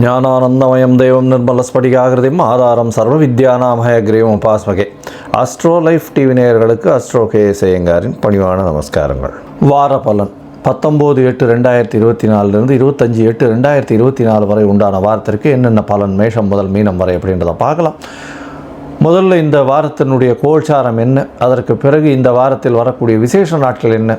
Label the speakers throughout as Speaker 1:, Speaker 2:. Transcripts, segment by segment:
Speaker 1: ஞானானந்தமயம் தெய்வம் நிர்மலஸ்படிகாகிருதியும் ஆதாரம் சர்வ வித்யானாமய கிரீவம் உபாஸ்மகே. அஸ்ட்ரோ லைஃப் டிவி நேயர்களுக்கு அஸ்ட்ரோ கே செய்யங்காரின் பணிவான நமஸ்காரங்கள். வார பலன் பத்தொம்போது எட்டு ரெண்டாயிரத்தி இருபத்தி நாலுலேருந்து இருபத்தஞ்சி எட்டு ரெண்டாயிரத்தி இருபத்தி நாலு வரை உண்டான வாரத்திற்கு என்னென்ன பலன் மேஷம் முதல் மீனம் வரை அப்படின்றத பார்க்கலாம். முதல்ல இந்த வாரத்தினுடைய கோல்சாரம் என்ன? அதற்கு பிறகு இந்த வாரத்தில் வரக்கூடிய விசேஷ நாட்கள் என்ன?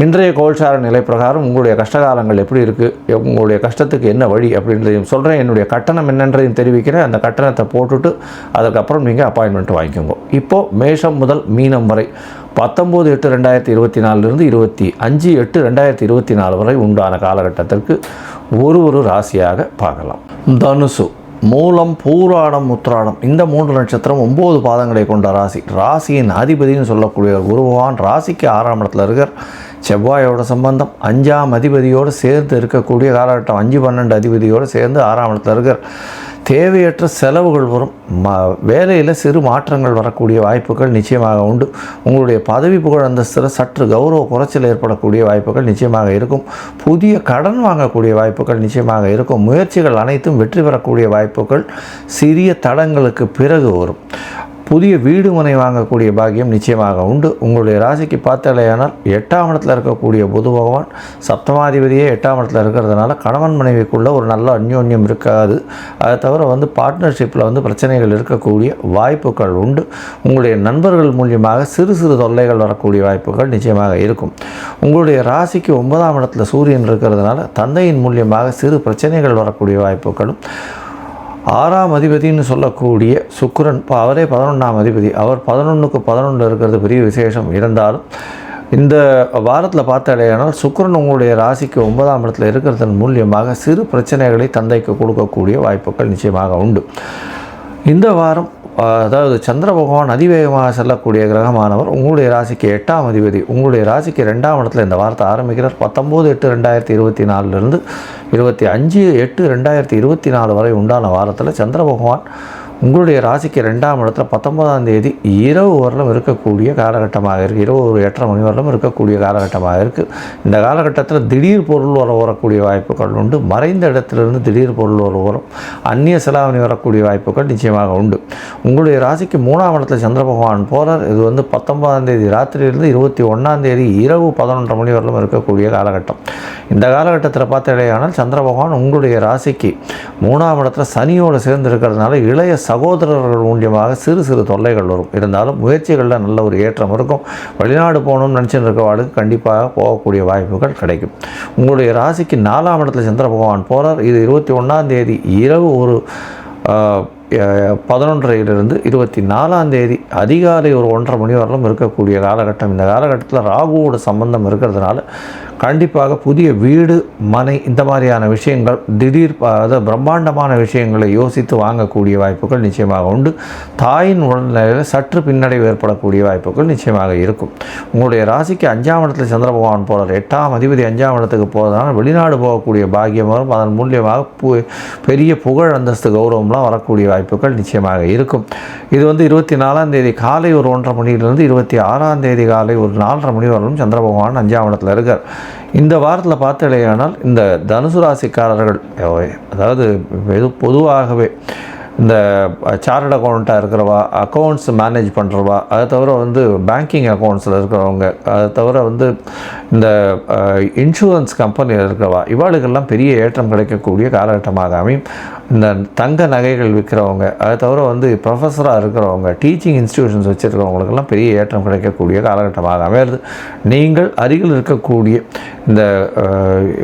Speaker 1: இன்றைய கோல்சார நிலை பிரகாரம் உங்களுடைய கஷ்டகாலங்கள் எப்படி இருக்குது உங்களுடைய கஷ்டத்துக்கு என்ன வழி அப்படின்றதையும் சொல்கிறேன் என்னுடைய கட்டணம் என்னன்றதையும் தெரிவிக்கிறேன். அந்த கட்டணத்தை போட்டுட்டு அதுக்கப்புறம் நீங்கள் அப்பாயின்மெண்ட் வாங்கிக்கோங்க. இப்போது மேஷம் முதல் மீனம் வரை பத்தொம்போது எட்டு ரெண்டாயிரத்தி இருபத்தி நாலுலேருந்து இருபத்தி அஞ்சு எட்டு ரெண்டாயிரத்தி இருபத்தி நாலு வரை உண்டான காலகட்டத்திற்கு ஒரு ஒரு ராசியாக பார்க்கலாம். தனுசு மூலம் பூராடம் உத்ராடம் இந்த மூன்று நட்சத்திரம் ஒம்பது பாதங்களை கொண்ட ராசி. ராசியின் அதிபதினு சொல்லக்கூடிய குருவான் ராசிக்கு ஆறாம் இடத்துல இருக்கிற செவ்வாயோட சம்பந்தம் அஞ்சாம் அதிபதியோடு சேர்ந்து இருக்கக்கூடிய காலகட்டம் அஞ்சு பன்னெண்டு அதிபதியோடு சேர்ந்து ஆறாம் இடத்துல இருக்கிற தேவையற்ற செலவுகள் வரும். ம வேலையில் சிறு மாற்றங்கள் வரக்கூடிய வாய்ப்புகள் நிச்சயமாக உண்டு. உங்களுடைய பதவி புகழ் அந்தஸ்தில் சற்று கௌரவ குறைச்சல் ஏற்படக்கூடிய வாய்ப்புகள் நிச்சயமாக இருக்கும். புதிய கடன் வாங்கக்கூடிய வாய்ப்புகள் நிச்சயமாக இருக்கும். முயற்சிகள் அனைத்தும் வெற்றி பெறக்கூடிய வாய்ப்புகள் சிறிய தடங்களுக்கு பிறகு வரும். புதிய வீடு மனை வாங்கக்கூடிய பாக்கியம் நிச்சயமாக உண்டு. உங்களுடைய ராசிக்கு பார்த்தாலேயானால் எட்டாம் இடத்துல இருக்கக்கூடிய புது பகவான் சப்தமாதிபதியே எட்டாம் இடத்துல இருக்கிறதுனால கணவன் மனைவிக்குள்ளே ஒரு நல்ல அந்யோன்யம் இருக்காது. அதை தவிர வந்து பார்ட்னர்ஷிப்பில் வந்து பிரச்சனைகள் இருக்கக்கூடிய வாய்ப்புகள் உண்டு. உங்களுடைய நண்பர்கள் மூலியமாக சிறு சிறு தொல்லைகள் வரக்கூடிய வாய்ப்புகள் நிச்சயமாக இருக்கும். உங்களுடைய ராசிக்கு ஒன்பதாம் இடத்துல சூரியன் இருக்கிறதுனால தந்தையின் மூலியமாக சிறு பிரச்சனைகள் வரக்கூடிய வாய்ப்புகளும் ஆறாம் அதிபதின்னு சொல்லக்கூடிய சுக்கரன் இப்போ அவரே பதினொன்றாம் அதிபதி. அவர் பதினொன்றுக்கு பதினொன்று இருக்கிறது பெரிய விசேஷம். இருந்தாலும் இந்த வாரத்தில் பார்த்தாலேயானால் சுக்கரன் உங்களுடைய ராசிக்கு ஒன்பதாம் இடத்துல இருக்கிறதன் மூலியமாக சிறு பிரச்சனைகளை தந்தைக்கு கொடுக்கக்கூடிய வாய்ப்புகள் நிச்சயமாக உண்டு. இந்த வாரம் அதாவது சந்திர பகவான் அதிவேகமாக செல்லக்கூடிய கிரகமானவர் உங்களுடைய ராசிக்கு எட்டாம் அதிபதி. உங்களுடைய ராசிக்கு ரெண்டாம் இடத்துல இந்த வாரத்தை ஆரம்பிக்கிறார். பத்தொம்போது எட்டு ரெண்டாயிரத்தி இருபத்தி நாலுலேருந்து இருபத்தி அஞ்சு எட்டு ரெண்டாயிரத்தி இருபத்தி நாலு வரை உண்டான வாரத்தில் சந்திர பகவான் உங்களுடைய ராசிக்கு ரெண்டாம் இடத்துல பத்தொன்பதாம் தேதி இரவு வரலும் இருக்கக்கூடிய காலகட்டமாக இருக்குது இரவு ஒரு எட்டரை மணி வரலும் இருக்கக்கூடிய காலகட்டமாக இருக்குது இந்த காலகட்டத்தில் திடீர் பொருள் வர வரக்கூடிய வாய்ப்புகள் உண்டு. மறைந்த இடத்துலேருந்து திடீர் பொருள் வர வரும். அந்நிய செலாவணி வரக்கூடிய வாய்ப்புகள் நிச்சயமாக உண்டு. உங்களுடைய ராசிக்கு மூணாம் இடத்துல சந்திர பகவான் போகிறார் இது வந்து பத்தொன்பதாம் தேதி ராத்திரியிலிருந்து இருபத்தி ஒன்றாம் தேதி இரவு பதினொன்றரை மணி வரலும் இருக்கக்கூடிய காலகட்டம். இந்த காலகட்டத்தில் பார்த்தடையானால் சந்திர பகவான் உங்களுடைய ராசிக்கு மூணாம் இடத்துல சனியோடு சேர்ந்து இருக்கிறதுனால இளைய சகோதரர்கள் மூலியமாக சிறு சிறு தொல்லைகள் வரும். இருந்தாலும் முயற்சிகளில் நல்ல ஒரு ஏற்றம் இருக்கும். வெளிநாடு போகணும்னு நினச்சின்னு இருக்கவாளுக்கு கண்டிப்பாக போகக்கூடிய வாய்ப்புகள் கிடைக்கும். உங்களுடைய ராசிக்கு நாலாம் இடத்துல சந்திர பகவான் போகிறார் இது இருபத்தி ஒன்றாம் தேதி இரவு ஒரு பதினொன்றையிலிருந்து இருபத்தி நாலாம் தேதி அதிகாலை ஒரு ஒன்றரை மணி வரலும் இருக்கக்கூடிய காலகட்டம். இந்த காலகட்டத்தில் ராகுவோட சம்பந்தம் இருக்கிறதுனால கண்டிப்பாக புதிய வீடு மனை இந்த மாதிரியான விஷயங்கள் திடீர் அதாவது பிரம்மாண்டமான விஷயங்களை யோசித்து வாங்கக்கூடிய வாய்ப்புகள் நிச்சயமாக உண்டு. தாயின் உடல்நிலையில் சற்று பின்னடைவு ஏற்படக்கூடிய வாய்ப்புகள் நிச்சயமாக இருக்கும். உங்களுடைய ராசிக்கு அஞ்சாம் இடத்துல சந்திர பகவான் போகிறார் எட்டாம் அதிபதி அஞ்சாம் இடத்துக்கு போகிறதுனால வெளிநாடு போகக்கூடிய பாக்கியம் வரும் அதன் மூலியமாக பு பெரிய புகழ் அந்தஸ்து கௌரவம்லாம் வரக்கூடிய வாய்ப்பு வாய்ப்புகள் நிச்சயமாக இருக்கும். இது வந்து இருபத்தி நாலாம் தேதி காலை ஒரு ஒன்றரை மணியிலிருந்து இருபத்தி ஆறாம் தேதி காலை ஒரு நாலரை மணி வரலும் சந்திர பகவான் அஞ்சாம் இடத்துல இருக்கார். இந்த வாரத்தில் பார்த்தாலேயானால் இந்த தனுசு ராசிக்காரர்கள் அதாவது இது பொதுவாகவே இந்த சார்ட் அக்கௌண்ட்டாக இருக்கிறவா அக்கௌண்ட்ஸ் மேனேஜ் பண்ணுறவா அதை தவிர வந்து பேங்கிங் அக்கௌண்ட்ஸில் இருக்கிறவங்க அதை தவிர வந்து இந்த இன்சூரன்ஸ் கம்பெனியில் இருக்கிறவா இவாளுக்கெல்லாம் பெரிய ஏற்றம் கிடைக்கக்கூடிய காலகட்டமாக அமையும். இந்த தங்க நகைகள் விற்கிறவங்க அதை தவிர வந்து ப்ரொஃபஸராக இருக்கிறவங்க டீச்சிங் இன்ஸ்டிடியூஷன்ஸ் வச்சுருக்கிறவங்களுக்கெல்லாம் பெரிய ஏற்றம் கிடைக்கக்கூடிய காலகட்டமாக அமையிறது நீங்கள் அருகில் இருக்கக்கூடிய இந்த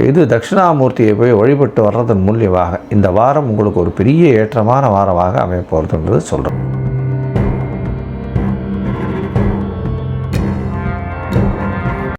Speaker 1: இது தட்சிணாமூர்த்தியை போய் வழிபட்டு வர்றதன் மூலியமாக இந்த வாரம் உங்களுக்கு ஒரு பெரிய ஏற்றமான வாரமாக அமையப்போகிறதுன்றது சொல்கிறோம்